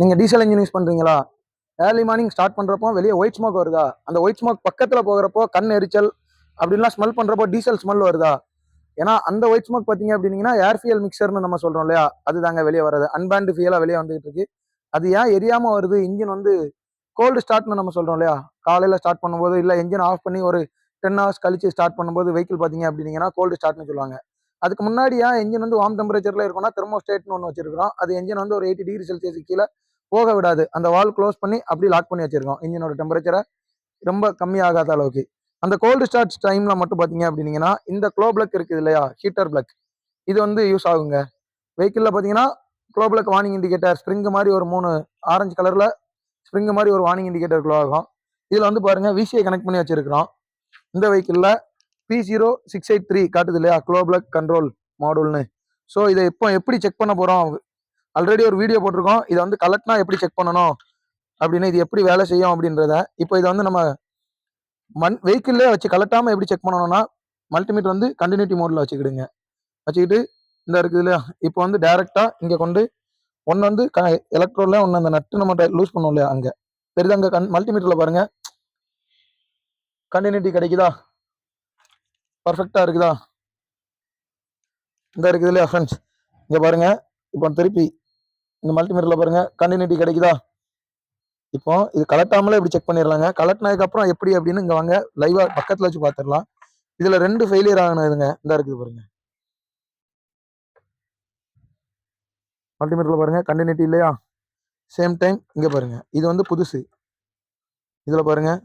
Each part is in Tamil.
நீங்கள் டீசல் இன்ஜின் யூஸ் பண்ணுறீங்களா ஏர்லி மார்னிங் ஸ்டார்ட் பண்ணுறப்போ வெளியே ஒயிட் ஸ்மோக் வருதா? அந்த ஒயிட் ஸ்மோக் பக்கத்தில் போகிறப்போ கண் எரிச்சல் அப்படின்லாம் ஸ்மெல் பண்ணுறப்போ டீசல் ஸ்மெல் வருதா? ஏன்னா அந்த ஒயிட் ஸ்மோக் பார்த்தீங்க அப்படின்னீங்கன்னா ஏர் ஃபியல் மிக்சர்னு நம்ம சொல்கிறோம் இல்லையா? அதுதாங்க வெளியே வராது அன்பேண்டு ஃபியலாக வெளியே வந்துகிட்டு இருக்கு அது ஏன் எரியாமல் வருது? இன்ஜின் வந்து கோல்டு ஸ்டார்ட்னு நம்ம சொல்கிறோம் இல்லையா? காலையில் ஸ்டார்ட் பண்ணும்போது இல்லை இன்ஜின் ஆஃப் பண்ணி ஒரு டென் ஹவர்ஸ் கழிச்சு ஸ்டார்ட் பண்ணும்போது வெஹிக்கிள் பார்த்தீங்க அப்படின்னீங்கன்னா கோல்டு ஸ்டார்ட்னு சொல்லுவாங்க. அதுக்கு முன்னாடி ஏன் என்ஜின் வந்து வார்ம் டெம்பரேச்சரில் இருக்கும்னா தெர்மோஸ்டேட்னு ஒன்று வச்சிருக்கிறோம். அது என்ஜின் வந்து ஒரு எயிட்டி டிகிரி செல்சியஸ் கீழே போக விடாது. அந்த வால் க்ளோஸ் பண்ணி அப்படி லாக் பண்ணி வச்சிருக்கோம். இன்ஜினோட டெம்பரேச்சரை ரொம்ப கம்மியாகாத அளவுக்கு. அந்த கோல்டு ஸ்டார்ட் டைமில் மட்டும் பார்த்தீங்க அப்படின்னீங்கன்னா இந்த க்ளோ பிளக் இருக்குது இல்லையா? ஹீட்டர் பிளக் இது வந்து யூஸ் ஆகுங்க. வெஹிக்கிளில் பார்த்தீங்கன்னா glow plug warning indicator spring மாதிரி ஒரு மூணு ஆரஞ்சு கலரில் ஸ்ப்ரிங் மாதிரி ஒரு வார்னிங் இண்டிகேட்டர் க்ளோ ஆகும். இதில் வந்து பாருங்கள் விசிஐ கனெக்ட் பண்ணி வச்சிருக்கிறோம். இந்த வெஹிக்கிளில் P zero six eight three காட்டுது இல்லையா? க்ளோ கண்ட்ரோல் மாடல்னு ஸோ இதை இப்போ எப்படி செக் பண்ண போகிறோம் ஆல்ரெடி ஒரு வீடியோ போட்டிருக்கோம். இதை வந்து கலெக்ட்னா எப்படி செக் பண்ணணும்? அப்படின்னு இது எப்படி வேலை செய்யும் அப்படின்றத இப்போ இதை வந்து நம்ம மண் வெஹிக்கிள்லே வச்சு கலெக்டாமல் எப்படி செக் பண்ணணும்னா மல்டிமீட்டர் வந்து கண்டினியூட்டி மோடில் வச்சுக்கிடுங்க. வச்சுக்கிட்டு இந்த இருக்குது இல்லையா? இப்போ வந்து டைரெக்டாக இங்கே கொண்டு ஒன்று வந்து க எலக்ட்ரோல ஒன்று அந்த நட்டு நம்ம லூஸ் பண்ணோம் இல்லையா? அங்கே. தெரியுது அங்கே கண் மல்டிமீட்டரில் பாருங்கள் கண்டினியூட்டி கிடைக்குதா? பர்ஃபெக்டாக இருக்குதா? இந்த இருக்குது இல்லையா ஃப்ரெண்ட்ஸ் இங்கே பாருங்கள் இப்போ திருப்பி இந்த மல்டிமீட்டரில் பாருங்கள் கண்டினியூட்டி கிடைக்குதா? இப்போ இது கலட்டாமலே இப்படி செக் பண்ணிடலாங்க கலட்டினதுக்கப்புறம் எப்படி அப்படின்னு இங்கே வாங்க. லைவாக பக்கத்தில் வச்சு பார்த்துடலாம் இதில் ரெண்டு ஃபெயிலியர் ஆகினதுங்க. இந்த இருக்குது பாருங்க. மல்டிமீட்டரில் பாருங்கள் கண்டினியூட்டி இல்லையா? சேம் டைம் இங்கே பாருங்க. இது வந்து புதுசு. இதில் பாருங்கள்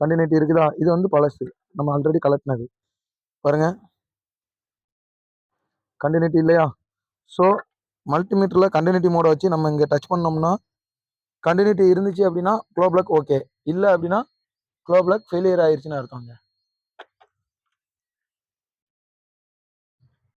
கண்டினியூட்டி இருக்குதா? இது வந்து பழசு நம்ம ஆல்ரெடி கலட்டினது பாருங்க. கண்டினியூட்டி இல்லையா? ஸோ மல்டிமீட்டரில் கண்டினியூட்டி மோடை வச்சு நம்ம இங்கே டச் பண்ணோம்னா கண்டினியூட்டி இருந்துச்சு அப்படின்னா க்ளோ பிளக் ஓகே இல்லை அப்படின்னா க்ளோ பிளக் ஃபெயிலியர் ஆயிடுச்சுன்னு அர்த்தங்க